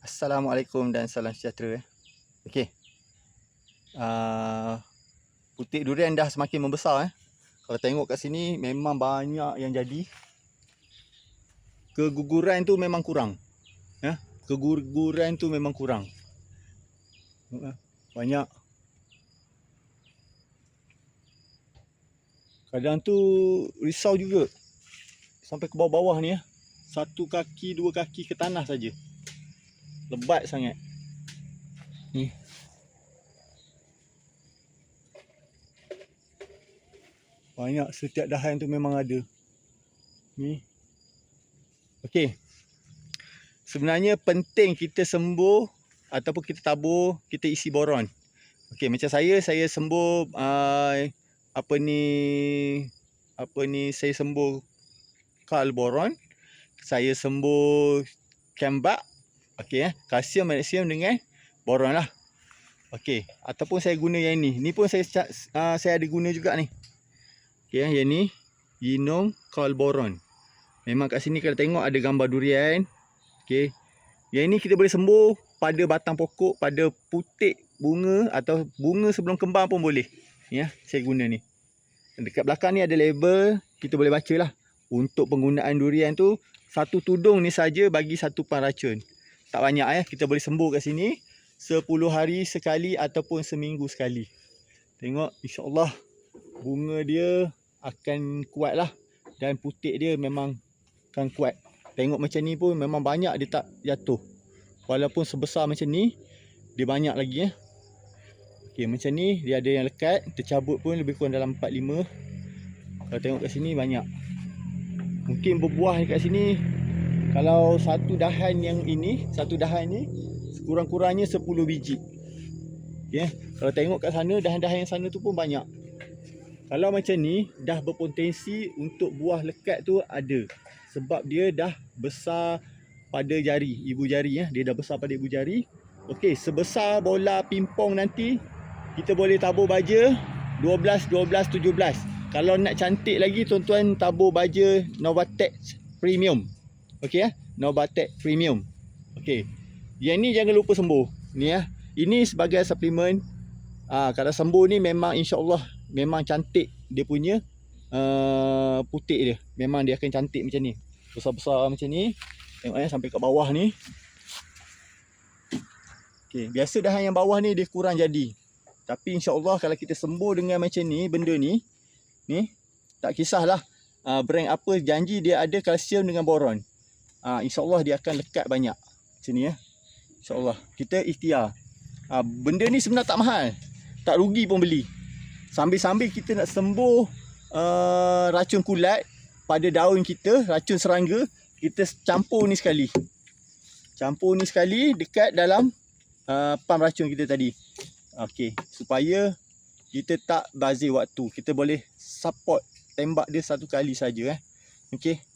Assalamualaikum dan salam sejahtera. Okey. Uh, putik durian dah semakin membesar eh. Kalau tengok kat sini memang banyak yang jadi. Keguguran tu memang kurang. Ya, keguguran tu memang kurang. Eh, Banyak. Kadang tu risau juga. Sampai ke bawah-bawah ni ya. Satu kaki, dua kaki ke tanah saja lebat sangat. Ni. Banyak setiap dahan tu memang ada. Ni. Okey. Sebenarnya penting kita sembuh ataupun kita tabur, kita isi boron. Okey, macam saya, saya sembuh uh, apa ni apa ni saya sembuh kal boron. Saya sembuh kembak Okey eh. Kalsium, magnesium dengan boron lah. Okey. Ataupun saya guna yang ni. Ni pun saya uh, saya ada guna juga ni. Okey eh. Yang ni. Ginom Kal Boron. Memang kat sini kalau tengok ada gambar durian. Okey. Yang ni kita boleh sembuh pada batang pokok, pada putik bunga atau bunga sebelum kembang pun boleh. Ya, saya guna ni. Dekat belakang ni ada label, kita boleh baca lah. Untuk penggunaan durian tu, satu tudung ni saja bagi satu pan racun tak banyak eh. Kita boleh sembuh kat sini 10 hari sekali ataupun seminggu sekali. Tengok insyaallah bunga dia akan kuat lah. Dan putik dia memang akan kuat. Tengok macam ni pun memang banyak dia tak jatuh. Walaupun sebesar macam ni dia banyak lagi eh. Okey macam ni dia ada yang lekat. Tercabut pun lebih kurang dalam 4 5 kalau tengok kat sini banyak. Mungkin berbuah dekat sini kalau satu dahan yang ini, satu dahan ni sekurang-kurangnya 10 biji. Okay. Kalau tengok kat sana, dahan-dahan yang sana tu pun banyak. Kalau macam ni, dah berpotensi untuk buah lekat tu ada. Sebab dia dah besar pada jari, ibu jari ya. Dia dah besar pada ibu jari. Okey, sebesar bola pimpong nanti, kita boleh tabur baja 12, 12, 17. Kalau nak cantik lagi, tuan-tuan tabur baja Novatex Premium. Okey eh. Novatek Premium. Okey. Yang ni jangan lupa sembuh. Ni ya. Ini sebagai suplemen. Ah kalau sembuh ni memang insya-Allah memang cantik dia punya uh, putik dia. Memang dia akan cantik macam ni. Besar-besar macam ni. Tengok ya sampai ke bawah ni. Okey, biasa dahan yang bawah ni dia kurang jadi. Tapi insya-Allah kalau kita sembuh dengan macam ni benda ni ni tak kisahlah uh, brand apa janji dia ada kalsium dengan boron uh, insyaAllah dia akan lekat banyak. Macam ni ya. insyaAllah. Kita ikhtiar. Uh, benda ni sebenarnya tak mahal. Tak rugi pun beli. Sambil-sambil kita nak sembuh uh, racun kulat pada daun kita racun serangga kita campur ni sekali. Campur ni sekali dekat dalam uh, pam racun kita tadi. Okey, supaya kita tak bazir waktu. Kita boleh support tembak dia satu kali saja eh. Okey